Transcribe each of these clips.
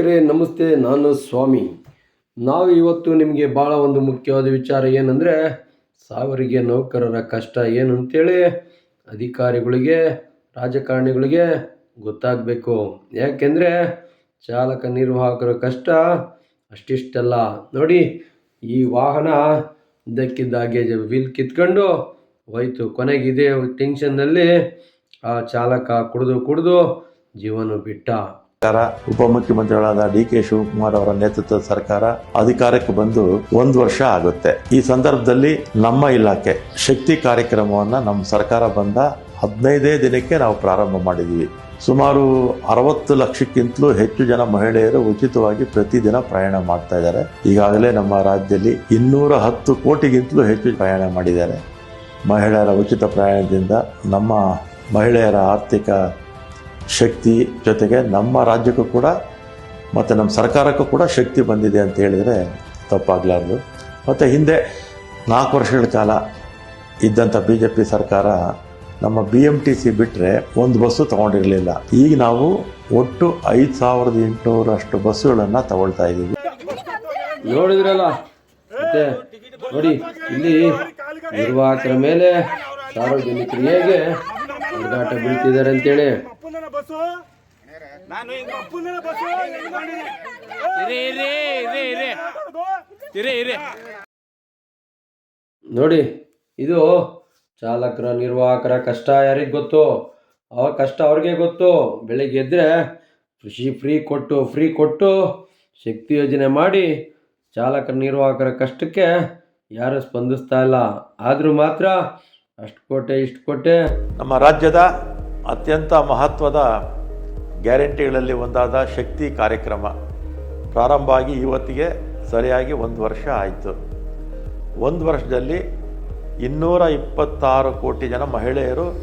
ವೀಕ್ಷಕರೇ ನಮಸ್ತೆ, ನಾನು ಸ್ವಾಮಿ. ನಾವು ಇವತ್ತು ನಿಮಗೆ ಭಾಳ ಒಂದು ಮುಖ್ಯವಾದ ವಿಚಾರ ಏನಂದರೆ, ಸಾವಿರಿಗೆ ನೌಕರರ ಕಷ್ಟ ಏನು ಅಂತೇಳಿ ಅಧಿಕಾರಿಗಳಿಗೆ, ರಾಜಕಾರಣಿಗಳಿಗೆ ಗೊತ್ತಾಗಬೇಕು. ಯಾಕೆಂದರೆ, ಚಾಲಕ ನಿರ್ವಾಹಕರ ಕಷ್ಟ ಅಷ್ಟಿಷ್ಟಲ್ಲ. ನೋಡಿ, ಈ ವಾಹನ ಇದಕ್ಕಿದ್ದಾಗೆ ವೀಲ್ ಕಿತ್ಕೊಂಡು ಹೋಯ್ತು. ಕೊನೆಗೆ ಇದೇ ಟೆನ್ಷನ್ನಲ್ಲಿ ಆ ಚಾಲಕ ಕುಡಿದು ಕುಡಿದು ಜೀವನ ಬಿಟ್ಟ. ಸರ್ಕಾರ, ಉಪಮುಖ್ಯಮಂತ್ರಿಗಳಾದ ಡಿ ಕೆ ಶಿವಕುಮಾರ್ ಅವರ ನೇತೃತ್ವದ ಸರ್ಕಾರ ಅಧಿಕಾರಕ್ಕೆ ಬಂದು ಒಂದು ವರ್ಷ ಆಗುತ್ತೆ. ಈ ಸಂದರ್ಭದಲ್ಲಿ ನಮ್ಮ ಇಲಾಖೆ ಶಕ್ತಿ ಕಾರ್ಯಕ್ರಮವನ್ನ ನಮ್ಮ ಸರ್ಕಾರ ಬಂದ ಹದಿನೈದೇ ದಿನಕ್ಕೆ ನಾವು ಪ್ರಾರಂಭ ಮಾಡಿದ್ದೀವಿ ಸುಮಾರು ಅರವತ್ತು ಲಕ್ಷಕ್ಕಿಂತಲೂ ಹೆಚ್ಚು ಜನ ಮಹಿಳೆಯರು ಉಚಿತವಾಗಿ ಪ್ರತಿದಿನ ಪ್ರಯಾಣ ಮಾಡ್ತಾ ಇದ್ದಾರೆ. ಈಗಾಗಲೇ ನಮ್ಮ ರಾಜ್ಯದಲ್ಲಿ ಇನ್ನೂರ ಹತ್ತು ಕೋಟಿಗಿಂತಲೂ ಹೆಚ್ಚು ಪ್ರಯಾಣ ಮಾಡಿದ್ದಾರೆ. ಮಹಿಳೆಯರ ಉಚಿತ ಪ್ರಯಾಣದಿಂದ ನಮ್ಮ ಮಹಿಳೆಯರ ಆರ್ಥಿಕ ಶಕ್ತಿ ಜೊತೆಗೆ ನಮ್ಮ ರಾಜ್ಯಕ್ಕೂ ಕೂಡ ಮತ್ತು ನಮ್ಮ ಸರ್ಕಾರಕ್ಕೂ ಕೂಡ ಶಕ್ತಿ ಬಂದಿದೆ ಅಂತ ಹೇಳಿದರೆ ತಪ್ಪಾಗಲಾರ್ದು. ಮತ್ತು ಹಿಂದೆ ನಾಲ್ಕು ವರ್ಷಗಳ ಕಾಲ ಇದ್ದಂಥ ಬಿ ಜೆ ಪಿ ಸರ್ಕಾರ ನಮ್ಮ ಬಿ ಎಂ ಟಿ ಸಿ ಬಿಟ್ಟರೆ ಒಂದು ಬಸ್ಸು ತೊಗೊಂಡಿರಲಿಲ್ಲ. ಈಗ ನಾವು ಒಟ್ಟು ಐದು ಸಾವಿರದ ಎಂಟುನೂರಷ್ಟು ಬಸ್ಸುಗಳನ್ನು ತಗೊಳ್ತಾ ಇದ್ದೀವಿ. ನೋಡಿದ್ರಲ್ಲ? ಮತ್ತೆ ನೋಡಿ, ಇಲ್ಲಿ ನಿರ್ವಾಹಕರ ಮೇಲೆ ಸಾರ್ವಜನಿಕರು ಹೇಗೆ ಹೊಡೆದಾಟ ಬೀಳ್ತಿದ್ದಾರೆ ಅಂತೇಳಿ. ಬಸ್ಸು? ನಾನು ಹಿಂಗ ಅಪ್ಪನ ಬಸ್ಸು? ನೋಡಿ ಇದು ಚಾಲಕರ ನಿರ್ವಾಹಕರ ಕಷ್ಟ ಯಾರಿಗೆ ಗೊತ್ತು? ಅವ ಕಷ್ಟ ಅವ್ರಿಗೆ ಗೊತ್ತು. ಬೆಳಿಗ್ಗೆ ಎದ್ದರೆ ಕೃಷಿ ಫ್ರೀ ಕೊಟ್ಟು ಫ್ರೀ ಕೊಟ್ಟು ಶಕ್ತಿ ಯೋಜನೆ ಮಾಡಿ ಚಾಲಕರ ನಿರ್ವಾಹಕರ ಕಷ್ಟಕ್ಕೆ ಯಾರು ಸ್ಪಂದಿಸ್ತಾ ಇಲ್ಲ. ಆದರೂ ಮಾತ್ರ ಅಷ್ಟು ಕೋಟೆ ಇಷ್ಟು ಕೋಟೆ ನಮ್ಮ ರಾಜ್ಯದ ಅತ್ಯಂತ ಮಹತ್ವದ ಗ್ಯಾರಂಟಿಗಳಲ್ಲಿ ಒಂದಾದ ಶಕ್ತಿ ಕಾರ್ಯಕ್ರಮ. ಪ್ರಾರಂಭ ಆಗಿ ಇವತ್ತಿಗೆ ಸರಿಯಾಗಿ ಒಂದು ವರ್ಷ ಆಯಿತು. ಒಂದು ವರ್ಷದಲ್ಲಿ ಇನ್ನೂರ ಇಪ್ಪತ್ತಾರು ಕೋಟಿ ಜನ ಮಹಿಳೆಯರು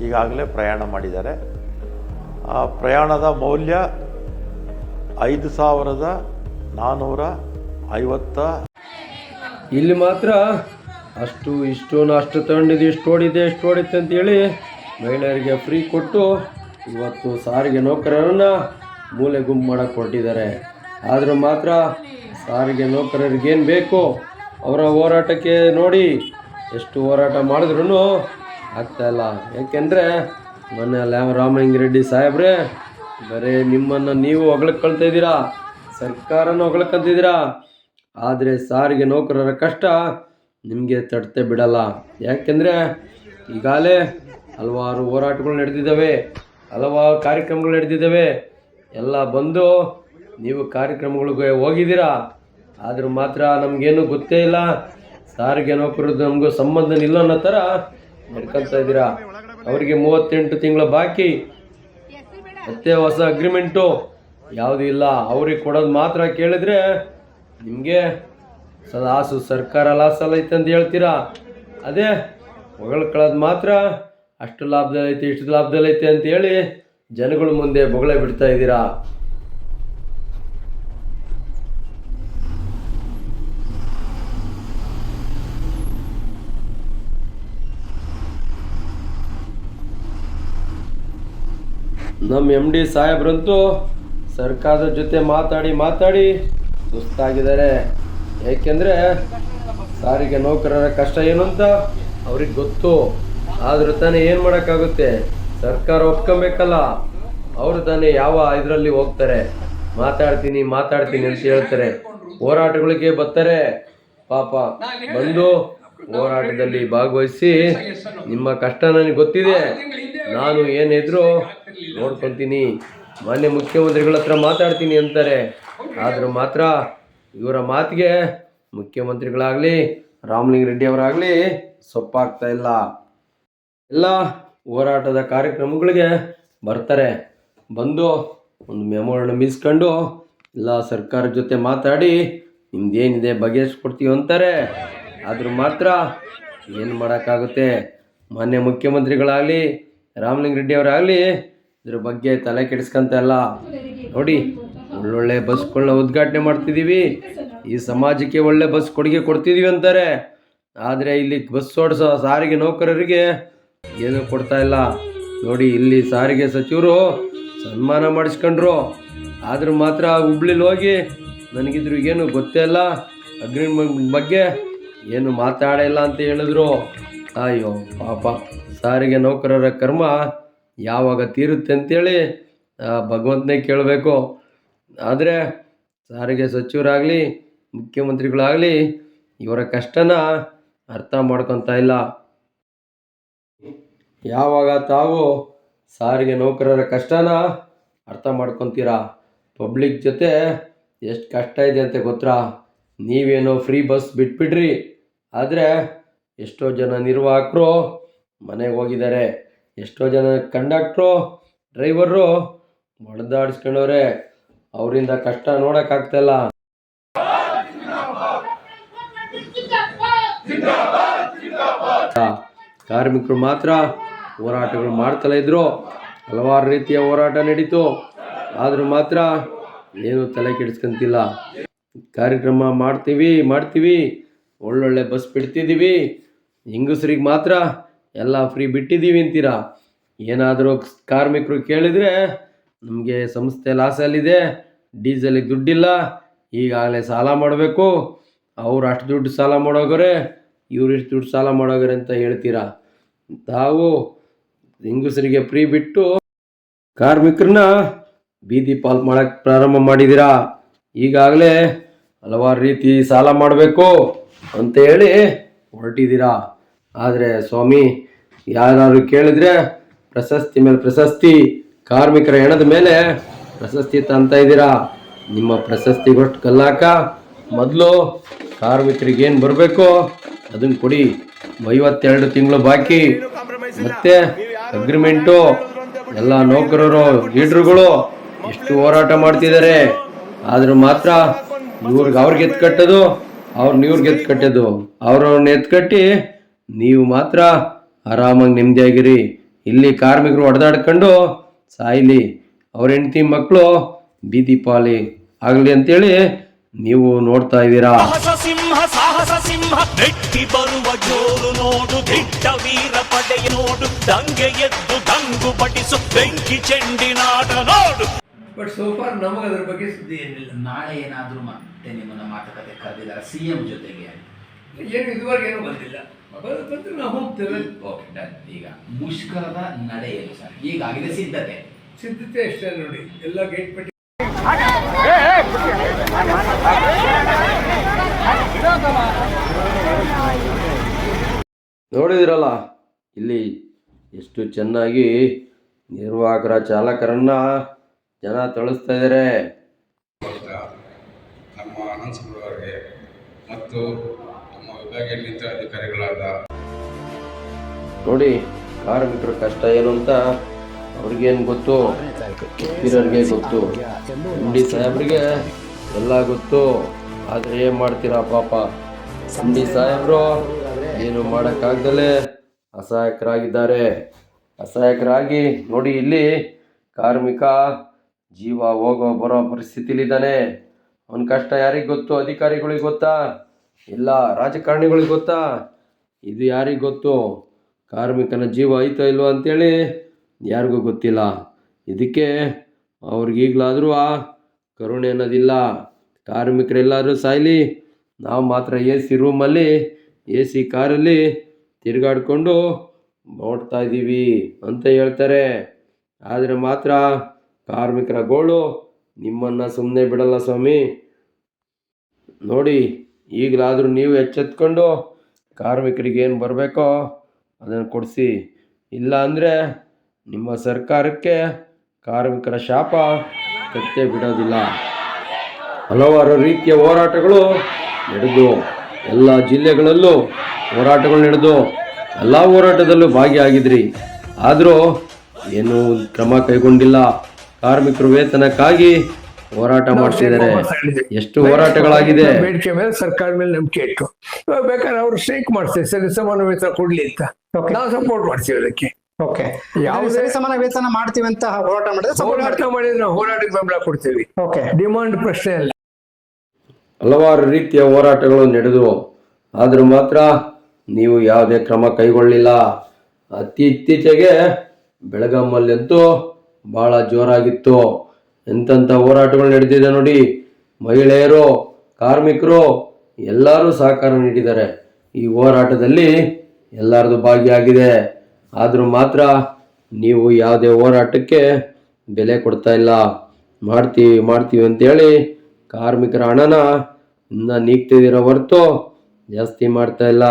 ಈಗಾಗಲೇ ಪ್ರಯಾಣ ಮಾಡಿದ್ದಾರೆ. ಆ ಪ್ರಯಾಣದ ಮೌಲ್ಯ ಐದು ಸಾವಿರದ ನಾನ್ನೂರ ಐವತ್ತ. ಇಲ್ಲಿ ಮಾತ್ರ ಅಷ್ಟು ಇಷ್ಟು ಅಷ್ಟು ತಗೊಂಡಿದೆ ಇಷ್ಟು ಓಡಿದೆ ಇಷ್ಟು ಓಡಿತ್ತು ಅಂತೇಳಿ ಮಹಿಳೆಯರಿಗೆ ಫ್ರೀ ಕೊಟ್ಟು ಇವತ್ತು ಸಾರಿಗೆ ನೌಕರರನ್ನು ಮೂಲೆ ಗುಂಪು ಮಾಡಕ್ಕೆ ಹೊರಟಿದ್ದಾರೆ ಆದರೂ ಮಾತ್ರ ಸಾರಿಗೆ ನೌಕರರಿಗೇನು ಬೇಕು ಅವರ ಹೋರಾಟಕ್ಕೆ ನೋಡಿ ಎಷ್ಟು ಹೋರಾಟ ಮಾಡಿದ್ರೂ ಆಗ್ತಾಯಿಲ್ಲ ಯಾಕೆಂದರೆ ಮೊನ್ನೆ ಲ್ಯಾಮ್ ರಾಮಲಿಂಗರೆಡ್ಡಿ ಸಾಹೇಬ್ರೆ, ಬರೀ ನಿಮ್ಮನ್ನು ನೀವು ಹೊಗಳಕ್ಕೆ ಇದ್ದೀರಾ? ಸರ್ಕಾರನ ಹೊಗಳಕ್ಕಂತಿದ್ದೀರಾ ಆದರೆ ಸಾರಿಗೆ ನೌಕರರ ಕಷ್ಟ ನಿಮಗೆ ತಡತೆ ಬಿಡಲ್ಲ. ಯಾಕೆಂದರೆ ಈಗಾಗಲೇ ಹಲವಾರು ಹೋರಾಟಗಳು ನಡೆದಿದ್ದಾವೆ, ಹಲವಾರು ಕಾರ್ಯಕ್ರಮಗಳು ನಡೆದಿದ್ದಾವೆ. ಎಲ್ಲ ಬಂದು ನೀವು ಕಾರ್ಯಕ್ರಮಗಳಿಗೆ ಹೋಗಿದ್ದೀರಾ? ಆದರೂ ಮಾತ್ರ ನಮಗೇನು ಗೊತ್ತೇ ಇಲ್ಲ. ಸಾರಿಗೆ ನೌಕರದ್ದು ನಮಗೂ ಸಂಬಂಧ ಇಲ್ಲ ಅನ್ನೋ ಥರ ನಡ್ಕೊಳ್ತಾ ಇದ್ದೀರಾ? ಅವರಿಗೆ ಮೂವತ್ತೆಂಟು ತಿಂಗಳ ಬಾಕಿ. ಮತ್ತೆ ಹೊಸ ಅಗ್ರಿಮೆಂಟು ಯಾವುದೂ ಇಲ್ಲ, ಅವ್ರಿಗೆ ಕೊಡೋದು ಮಾತ್ರ ಕೇಳಿದ್ರೆ ನಿಮಗೆ ಲಾಸು ಸರ್ಕಾರ ಲಾಸ್ ಅಲ್ಲ ಐತೆ ಅಂತ ಹೇಳ್ತೀರಾ? ಅದೇ ಹೊಗಳ್ಕೊಳ್ಳೋದು ಮಾತ್ರ ಅಷ್ಟು ಲಾಭದಲ್ಲೈತೆ, ಇಷ್ಟು ಅಂತ ಹೇಳಿ ಜನಗಳ ಮುಂದೆ ಬೊಗಳೆ ಬಿಡ್ತಾ ಇದ್ದೀರಾ? ನಮ್ಮ ಎಂ ಡಿ ಸಾಹೇಬ್ರಂತೂ ಸರ್ಕಾರದ ಜೊತೆ ಮಾತಾಡಿ ಮಾತಾಡಿ ಸುಸ್ತಾಗಿದ್ದಾರೆ. ಏಕೆಂದರೆ ಸಾರಿಗೆ ನೌಕರರ ಕಷ್ಟ ಏನು ಅಂತ ಅವ್ರಿಗೆ ಗೊತ್ತು. ಆದರೂ ತಾನೇ ಏನು ಮಾಡೋಕ್ಕಾಗುತ್ತೆ? ಸರ್ಕಾರ ಒಪ್ಕೊಬೇಕಲ್ಲ. ಅವರು ತಾನೇ ಯಾವ ಇದರಲ್ಲಿ ಹೋಗ್ತಾರೆ? ಮಾತಾಡ್ತೀನಿ ಮಾತಾಡ್ತೀನಿ ಅಂತ ಹೇಳ್ತಾರೆ. ಹೋರಾಟಗಳಿಗೆ ಬರ್ತಾರೆ. ಪಾಪ ಬಂದು ಹೋರಾಟದಲ್ಲಿ ಭಾಗವಹಿಸಿ ನಿಮ್ಮ ಕಷ್ಟ ನನಗೆ ಗೊತ್ತಿದೆ. ನಾನು ಏನಿದ್ರು ನೋಡ್ಕೊತೀನಿ. ಮಾನ್ಯ ಮುಖ್ಯಮಂತ್ರಿಗಳ ಹತ್ರ ಮಾತಾಡ್ತೀನಿ ಅಂತಾರೆ. ಆದರೂ ಮಾತ್ರ ಇವರ ಮಾತಿಗೆ ಮುಖ್ಯಮಂತ್ರಿಗಳಾಗಲಿ ರಾಮಲಿಂಗ ರೆಡ್ಡಿ ಅವರಾಗಲಿ ಸೊಪ್ಪಾಗ್ತಾ ಇಲ್ಲ. ಎಲ್ಲ ಹೋರಾಟದ ಕಾರ್ಯಕ್ರಮಗಳಿಗೆ ಬರ್ತಾರೆ. ಬಂದು ಒಂದು ಮೆಮೋರನ್ನ ಮೀಸ್ಕೊಂಡು ಎಲ್ಲ ಸರ್ಕಾರದ ಜೊತೆ ಮಾತಾಡಿ ನಿಮ್ದೇನಿದೆ ಬಗೆಹರಿಸ್ಕೊಡ್ತೀವಿ ಅಂತಾರೆ. ಆದರೂ ಮಾತ್ರ ಏನು ಮಾಡೋಕ್ಕಾಗುತ್ತೆ? ಮಾನ್ಯ ಮುಖ್ಯಮಂತ್ರಿಗಳಾಗಲಿ, ರಾಮಲಿಂಗ ರೆಡ್ಡಿ ಅವರಾಗಲಿ, ಇದ್ರ ಬಗ್ಗೆ ತಲೆ ಕೆಡಿಸ್ಕೊಂತ ಎಲ್ಲ ನೋಡಿ, ಒಳ್ಳೊಳ್ಳೆ ಬಸ್ಗಳನ್ನ ಉದ್ಘಾಟನೆ ಮಾಡ್ತಿದ್ದೀವಿ ಈ ಸಮಾಜಕ್ಕೆ ಒಳ್ಳೆ ಬಸ್ ಕೊಡುಗೆ ಕೊಡ್ತಿದ್ದೀವಿ ಅಂತಾರೆ. ಆದರೆ ಇಲ್ಲಿ ಬಸ್ ಓಡಿಸೋ ಸಾರಿಗೆ ನೌಕರರಿಗೆ ಏನೂ ಕೊಡ್ತಾ ಇಲ್ಲ? ನೋಡಿ, ಇಲ್ಲಿ ಸಾರಿಗೆ ಸಚಿವರು ಸನ್ಮಾನ ಮಾಡಿಸ್ಕೊಂಡ್ರು. ಆದ್ರೆ ಮಾತ್ರ ಹುಬ್ಳಿಲಿ ಹೋಗಿ ನನಗಿದ್ರು ಏನು ಗೊತ್ತೇ ಇಲ್ಲ? ಅಗ್ರಿಮೆಂಟ್ ಬಗ್ಗೆ ಏನು ಮಾತಾಡಿಲ್ಲ ಅಂತ ಹೇಳಿದ್ರು. ಅಯ್ಯೋ, ಪಾಪ. ಸಾರಿಗೆ ನೌಕರರ ಕರ್ಮ ಯಾವಾಗ ತೀರುತ್ತೆ ಅಂತೇಳಿ ಭಗವಂತನೇ ಕೇಳಬೇಕು. ಆದರೆ ಸಾರಿಗೆ ಸಚಿವರಾಗಲಿ, ಮುಖ್ಯಮಂತ್ರಿಗಳಾಗಲಿ ಇವರ ಕಷ್ಟನ ಅರ್ಥ ಮಾಡ್ಕೊತಾ ಇಲ್ಲ. ಯಾವಾಗ ತಾವು ಸಾರಿಗೆ ನೌಕರರ ಕಷ್ಟನ ಅರ್ಥ ಮಾಡ್ಕೊತೀರಾ? ಪಬ್ಲಿಕ್ ಜೊತೆ ಎಷ್ಟು ಕಷ್ಟ ಇದೆ ಅಂತ ಗೊತ್ತಾ? ನೀವೇನೋ ಫ್ರೀ ಬಸ್ ಬಿಟ್ಬಿಡ್ರಿ. ಆದರೆ ಎಷ್ಟೋ ಜನ ನಿರ್ವಾಹಕರು ಮನೆಗೆ ಹೋಗಿದ್ದಾರೆ. ಎಷ್ಟೋ ಜನ ಕಂಡಕ್ಟ್ರು ಡ್ರೈವರು ಹೊಡೆದಾಡಿಸ್ಕೊಂಡವ್ರೆ ಅವರಿಂದ ಕಷ್ಟ ನೋಡೋಕ್ಕಾಗ್ತಾಯಿಲ್ಲ ಕಾರ್ಮಿಕರು ಮಾತ್ರ ಹೋರಾಟಗಳು ಮಾಡ್ತಲೇ ಇದ್ರು. ಹಲವಾರು ರೀತಿಯ ಹೋರಾಟ ನಡೀತು. ಆದರೂ ಮಾತ್ರ ಏನು ತಲೆ ಕೆಡಿಸ್ಕೊಂತಿಲ್ಲ. ಕಾರ್ಯಕ್ರಮ ಮಾಡ್ತೀವಿ ಮಾಡ್ತೀವಿ. ಒಳ್ಳೊಳ್ಳೆ ಬಸ್ ಬಿಡ್ತಿದ್ದೀವಿ ಹೆಂಗಸ್ರಿಗೆ ಮಾತ್ರ ಎಲ್ಲ ಫ್ರೀ ಬಿಟ್ಟಿದ್ದೀವಿ ಅಂತೀರಾ? ಏನಾದರೂ ಕಾರ್ಮಿಕರು ಕೇಳಿದರೆ ನಮಗೆ ಸಂಸ್ಥೆ ಲಾಸಲ್ಲಿದೆ ಡೀಸೆಲಿಗೆ ದುಡ್ಡಿಲ್ಲ. ಈಗಾಗಲೇ ಸಾಲ ಮಾಡಬೇಕು. ಅವ್ರು ಅಷ್ಟು ದುಡ್ಡು ಸಾಲ ಮಾಡೋಗರೆ, ಇವ್ರು ಇಷ್ಟು ದುಡ್ಡು ಸಾಲ ಮಾಡೋಗರೆ ಅಂತ ಹೇಳ್ತೀರಾ? ತಾವು ಹೆಂಗಸರಿಗೆ ಫ್ರೀ ಬಿಟ್ಟು ಕಾರ್ಮಿಕರನ್ನ ಬೀದಿ ಪಾಲ್ ಮಾಡೋಕ್ಕೆ ಪ್ರಾರಂಭ ಮಾಡಿದ್ದೀರಾ ಈಗಾಗಲೇ ಹಲವಾರು ರೀತಿ ಸಾಲ ಮಾಡಬೇಕು ಅಂತ ಹೇಳಿ ಹೊರಟಿದ್ದೀರಾ ಆದರೆ ಸ್ವಾಮಿ ಯಾರು ಕೇಳಿದ್ರೆ ಪ್ರಶಸ್ತಿ ಮೇಲೆ ಪ್ರಶಸ್ತಿ, ಕಾರ್ಮಿಕರ ಹೆಣದ ಮೇಲೆ ಪ್ರಶಸ್ತಿ ತಂತ ಇದ್ದೀರಾ? ನಿಮ್ಮ ಪ್ರಶಸ್ತಿಗೊಟ್ಟು ಕಲ್ಲಾಕ ಮೊದಲು ಕಾರ್ಮಿಕರಿಗೆ ಏನು ಬರಬೇಕು ಅದನ್ನು ಕೊಡಿ. ಐವತ್ತೆರಡು ತಿಂಗಳು ಬಾಕಿ. ಮತ್ತೆ ಅಗ್ರಿಮೆಂಟು ಎಲ್ಲ ನೌಕರರು, ಲೀಡ್ರುಗಳು ಎಷ್ಟು ಹೋರಾಟ ಮಾಡ್ತಿದ್ದಾರೆ. ಆದರೂ ಮಾತ್ರ ಇವ್ರಿಗೆ ಅವ್ರಿಗೆ ಎತ್ತು ಕಟ್ಟೋದು ಅವ್ರನ್ನ ಇವ್ರಿಗೆ ಎತ್ತು ಕಟ್ಟೋದು. ಅವ್ರವ್ರನ್ನ ಎತ್ತು ಕಟ್ಟಿ ನೀವು ಮಾತ್ರ ಆರಾಮಾಗಿ ನೆಮ್ಮದಿಯಾಗಿರಿ. ಇಲ್ಲಿ ಕಾರ್ಮಿಕರು ಹೊಡೆದಾಡ್ಕೊಂಡು ಸಾಯಿಲಿ. ಅವ್ರ ಹೆಂಡತಿ ಮಕ್ಕಳು ಬೀದಿ ಪಾಲಿ. ಆಗಲಿ ಅಂತೇಳಿ ನೀವು ನೋಡ್ತಾ ಇದ್ದೀರಾ. ಸಾಹಸ ಸಿಂಹ ಮೆಟ್ಟಿ ಬರುವ ಜೋರು ನೋಡು ದಿಟ್ಟ ವೀರ ಪಡೆಯ ನೋಡು ದಂಗೆ ಎದ್ದು ದಂಗು ಪಟಿಸು ಬೆಂಕಿ ಚೆಂಡಿನಾಟ ನೋಡು. ಬಟ್ ಸೋಫಾರ್ ನಮಗೆ ಅದ್ರ ಬಗ್ಗೆ ಸುದ್ದಿ ಏನಿಲ್ಲ. ನಾಳೆ ಏನಾದರೂ ಮತ್ತೆ ನಿಮ್ಮನ್ನ ಮಾತುಕತೆ ಕರೆದಿದ್ದಾರೆ ಸಿಎಂ ಜೊತೆಗೆ. ಏನು ಇದುವರೆಗೆ ಏನು ಬಂದಿಲ್ಲ. ಈಗ ಬಂದ್ರೆ ನಾವು ಹೋಗ್ತೇವೆ. ಓಕೆ ಡನ್ ಈಗ ಮುಷ್ಕರದ ನಡೆಯಲು ಸರ್ ಈಗಾಗಿದೆ ಸಿದ್ಧತೆ. ಸಿದ್ಧತೆ ಅಷ್ಟೇ ನೋಡಿ. ಎಲ್ಲ ಗೇಟ್ ಪಟ್ಟಿ. ನೋಡಿದಿರಲ್ಲ ಇಲ್ಲಿ ಎಷ್ಟು ಚೆನ್ನಾಗಿ ನಿರ್ವಾಹಕರ ಚಾಲಕರನ್ನ ಜನ ತಳಿಸ್ತಾ ಇದ್ದಾರೆ ನಮ್ಮ ಅನಂತಪುರವರಿಗೆ ಮತ್ತು ನಮ್ಮ ವಿಭಾಗೀಯ ನಿಂತ ಅಧಿಕಾರಿಗಳಾದ ನೋಡಿ ಕಾರ್ಮಿಕರ ಕಷ್ಟ ಏನು ಅಂತ ಅವ್ರಿಗೇನು ಗೊತ್ತು? ಹಿರಿಯರಿಗೆ ಗೊತ್ತು. ಎಂ ಡಿ ಸಾಹೇಬ್ರಿಗೆ ಎಲ್ಲ ಗೊತ್ತು. ಆದರೆ ಏನು ಮಾಡ್ತೀರಾ ಪಾಪ? ಸಂಡಿ ಸಾಹೇಬ್ರು, ಏನು ಮಾಡೋಕ್ಕಾಗ್ದಲೇ ಅಸಹಾಯಕರಾಗಿದ್ದಾರೆ. ಅಸಹಾಯಕರಾಗಿ ನೋಡಿ, ಇಲ್ಲಿ ಕಾರ್ಮಿಕ ಜೀವ ಹೋಗೋ ಬರೋ ಪರಿಸ್ಥಿತಿಲಿದ್ದಾನೆ. ಅವನ ಕಷ್ಟ ಯಾರಿಗೆ ಗೊತ್ತು? ಅಧಿಕಾರಿಗಳಿಗೆ ಗೊತ್ತಾ? ಇಲ್ಲ, ರಾಜಕಾರಣಿಗಳಿಗೆ ಗೊತ್ತಾ? ಇದು ಯಾರಿಗೆ ಗೊತ್ತು? ಕಾರ್ಮಿಕನ ಜೀವ ಐತೋ ಇಲ್ವೋ ಅಂತೇಳಿ ಯಾರಿಗೂ ಗೊತ್ತಿಲ್ಲ. ಇದಕ್ಕೆ ಅವ್ರಿಗೀಗಲಾದರೂ ಕರುಣೆ ಅನ್ನೋದಿಲ್ಲ. ಕಾರ್ಮಿಕರೆಲ್ಲರೂ ಸಾಯಲಿ, ನಾವು ಮಾತ್ರ ಎ ಸಿ ರೂಮಲ್ಲಿ, ಎ ಸಿ ಕಾರಲ್ಲಿ ತಿರುಗಾಡಿಕೊಂಡು ನೋಡ್ತಾ ಇದ್ದೀವಿ ಅಂತ ಹೇಳ್ತಾರೆ. ಆದರೆ ಮಾತ್ರ ಕಾರ್ಮಿಕರ ಗೋಳು ನಿಮ್ಮನ್ನು ಸುಮ್ಮನೆ ಬಿಡಲ್ಲ ಸ್ವಾಮಿ. ನೋಡಿ, ಈಗಲಾದರೂ ನೀವು ಎಚ್ಚೆತ್ಕೊಂಡು ಕಾರ್ಮಿಕರಿಗೆ ಏನು ಬರಬೇಕೋ ಅದನ್ನು ಕೊಡಿಸಿ. ಇಲ್ಲ ಅಂದರೆ ನಿಮ್ಮ ಸರ್ಕಾರಕ್ಕೆ ಕಾರ್ಮಿಕರ ಶಾಪ ಕತ್ತೆ ಬಿಡೋದಿಲ್ಲ. ಹಲವಾರು ರೀತಿಯ ಹೋರಾಟಗಳು ನಡೆದು ಎಲ್ಲ ಜಿಲ್ಲೆಗಳಲ್ಲೂ ಹೋರಾಟಗಳು ನಡೆದು ಎಲ್ಲ ಹೋರಾಟದಲ್ಲೂ ಭಾಗಿಯಾಗಿದ್ರಿ. ಆದರೂ ಏನೂ ಕ್ರಮ ಕೈಗೊಂಡಿಲ್ಲ. ಕಾರ್ಮಿಕರು ವೇತನಕ್ಕಾಗಿ ಹೋರಾಟ ಮಾಡ್ತಿದ್ದಾರೆ. ಎಷ್ಟು ಹೋರಾಟಗಳಾಗಿದೆ. ಬೇಡಿಕೆ ಮೇಲೆ ಸರ್ಕಾರ ಮೇಲೆ ನಂಬಿಕೆ ಇಟ್ಟು. ಇವಾಗ ಬೇಕಾದ್ರೆ ಅವರು ಸ್ಟ್ರೈಕ್ ಮಾಡ್ತಾರೆ ಸರಿ ಸಮಾನ ವೇತನ ಕೊಡ್ಲಿ ಅಂತ. ನಾವು ಸಪೋರ್ಟ್ ಮಾಡ್ತೀವಿ ಅದಕ್ಕೆ. ಓಕೆ ಯಾವ ಸರಿ ಸಮಾನ ವೇತನ ಮಾಡ್ತೀವಿ ಅಂತ ಹೋರಾಟ ಮಾಡಿದ್ರೆ ಸಪೋರ್ಟ್ ಹೋರಾಟ ಮಾಡಿದ್ರೆ ನಾವು ಹೋರಾಟಕ್ಕೆ ಬೆಂಬಲ ಕೊಡ್ತೀವಿ. ಓಕೆ ಡಿಮಾಂಡ್ ಪ್ರಶ್ನೆ ಅಲ್ಲ. ಹಲವಾರು ರೀತಿಯ ಹೋರಾಟಗಳು ನಡೆದವು. ಆದರೂ ಮಾತ್ರ ನೀವು ಯಾವುದೇ ಕ್ರಮ ಕೈಗೊಳ್ಳಿಲ್ಲ. ಅತಿ ಇತ್ತೀಚೆಗೆ ಬೆಳಗಾಮಲ್ಲಂತೂ ಭಾಳ ಜೋರಾಗಿತ್ತು. ಎಂತೆಂಥ ಹೋರಾಟಗಳು ನಡೆದಿದೆ ನೋಡಿ. ಮಹಿಳೆಯರು, ಕಾರ್ಮಿಕರು ಎಲ್ಲರೂ ಸಹಕಾರ ನೀಡಿದ್ದಾರೆ. ಈ ಹೋರಾಟದಲ್ಲಿ ಎಲ್ಲರದು ಭಾಗಿಯಾಗಿದೆ. ಆದರೂ ಮಾತ್ರ ನೀವು ಯಾವುದೇ ಹೋರಾಟಕ್ಕೆ ಬೆಲೆ ಕೊಡ್ತಾ ಇಲ್ಲ. ಮಾಡ್ತೀವಿ ಮಾಡ್ತೀವಿ ಅಂತೇಳಿ ಕಾರ್ಮಿಕರ ಹಣನ ಇನ್ನ ನೀಗ್ತಿದ್ದೀರ ಹೊರ್ತು ಜಾಸ್ತಿ ಮಾಡ್ತಾ ಇಲ್ಲ.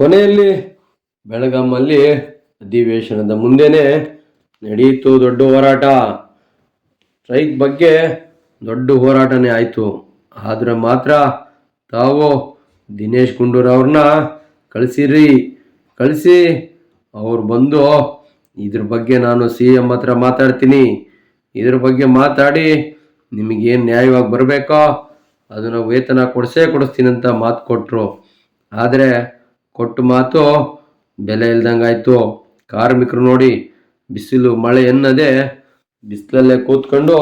ಕೊನೆಯಲ್ಲಿ ಬೆಳಗಾಮಲ್ಲಿ ಅಧಿವೇಶನದ ಮುಂದೆನೆ ನಡೆಯಿತು ದೊಡ್ಡ ಹೋರಾಟ. ಸ್ಟ್ರೈಕ್ ಬಗ್ಗೆ ದೊಡ್ಡ ಹೋರಾಟನೇ ಆಯಿತು. ಆದರೆ ಮಾತ್ರ ತಾವು ದಿನೇಶ್ ಗುಂಡೂರವ್ರನ್ನ ಕಳಿಸಿರಿ ಕಳಿಸಿ, ಅವ್ರು ಬಂದು ಇದ್ರ ಬಗ್ಗೆ ನಾನು ಸಿ ಎಂ ಹತ್ರ ಮಾತಾಡ್ತೀನಿ. ಇದ್ರ ಬಗ್ಗೆ ಮಾತಾಡಿ ನಿಮಗೇನು ನ್ಯಾಯವಾಗಿ ಬರಬೇಕೋ ಅದನ್ನು ವೇತನ ಕೊಡಿಸೇ ಕೊಡಿಸ್ತೀನಿ ಅಂತ ಮಾತು ಕೊಟ್ಟರು ಆದರೆ ಕೊಟ್ಟ ಮಾತು ಬೆಲೆ ಇಲ್ದಂಗೆ ಆಯಿತು. ಕಾರ್ಮಿಕರು ನೋಡಿ ಬಿಸಿಲು, ಮಳೆ ಎನ್ನದೆ ಬಿಸಿಲಲ್ಲೇ ಕೂತ್ಕೊಂಡು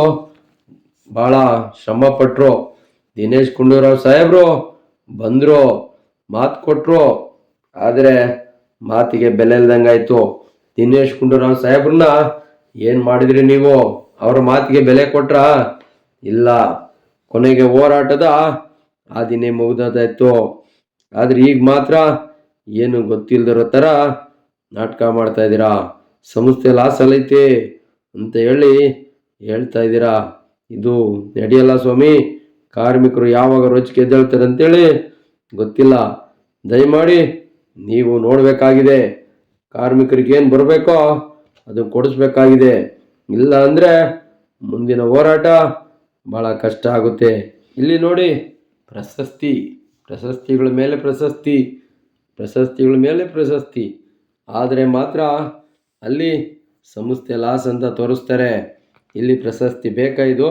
ಭಾಳ ಶ್ರಮಪಟ್ಟರು ದಿನೇಶ್ ಗುಂಡೂರಾವ್ ಸಾಹೇಬರು ಬಂದರು, ಮಾತು ಕೊಟ್ಟರು ಆದರೆ ಮಾತಿಗೆ ಬೆಲೆ ಇಲ್ದಂಗಾಯ್ತು. ದಿನೇಶ್ ಗುಂಡೂರಾವ್ ಸಾಹೇಬ್ರನ್ನ ಏನು ಮಾಡಿದ್ರಿ ನೀವು? ಅವ್ರ ಮಾತಿಗೆ ಬೆಲೆ ಕೊಟ್ರಾ? ಇಲ್ಲ. ಕೊನೆಗೆ ಹೋರಾಟದ ಆ ದಿನೇ ಮುಗ್ದದಾಯ್ತು. ಆದರೆ ಈಗ ಮಾತ್ರ ಏನು ಗೊತ್ತಿಲ್ದಿರೋ ಥರ ನಾಟಕ ಮಾಡ್ತಾ ಇದ್ದೀರಾ? ಸಂಸ್ಥೆ ಲಾಸ್ ಅಂತ ಹೇಳಿ ಹೇಳ್ತಾ ಇದ್ದೀರಾ? ಇದು ನಡೆಯಲ್ಲ ಸ್ವಾಮಿ. ಕಾರ್ಮಿಕರು ಯಾವಾಗ ರೊಚ್ಚಿಗೆ ಎದ್ದೇಳ್ತಾರೆ ಅಂತೇಳಿ ಗೊತ್ತಿಲ್ಲ. ದಯಮಾಡಿ ನೀವು ನೋಡಬೇಕಾಗಿದೆ. ಕಾರ್ಮಿಕರಿಗೆ ಏನು ಬರಬೇಕೋ ಅದು ಕೊಡಿಸ್ಬೇಕಾಗಿದೆ. ಇಲ್ಲ ಅಂದರೆ ಮುಂದಿನ ಹೋರಾಟ ಭಾಳ ಕಷ್ಟ ಆಗುತ್ತೆ. ಇಲ್ಲಿ ನೋಡಿ, ಪ್ರಶಸ್ತಿ, ಪ್ರಶಸ್ತಿಗಳ ಮೇಲೆ ಪ್ರಶಸ್ತಿ, ಪ್ರಶಸ್ತಿಗಳ ಮೇಲೆ ಪ್ರಶಸ್ತಿ. ಆದರೆ ಮಾತ್ರ ಅಲ್ಲಿ ಸಂಸ್ಥೆ ಲಾಸ್ ಅಂತ ತೋರಿಸ್ತಾರೆ. ಇಲ್ಲಿ ಪ್ರಶಸ್ತಿ ಬೇಕಾ ಇದು?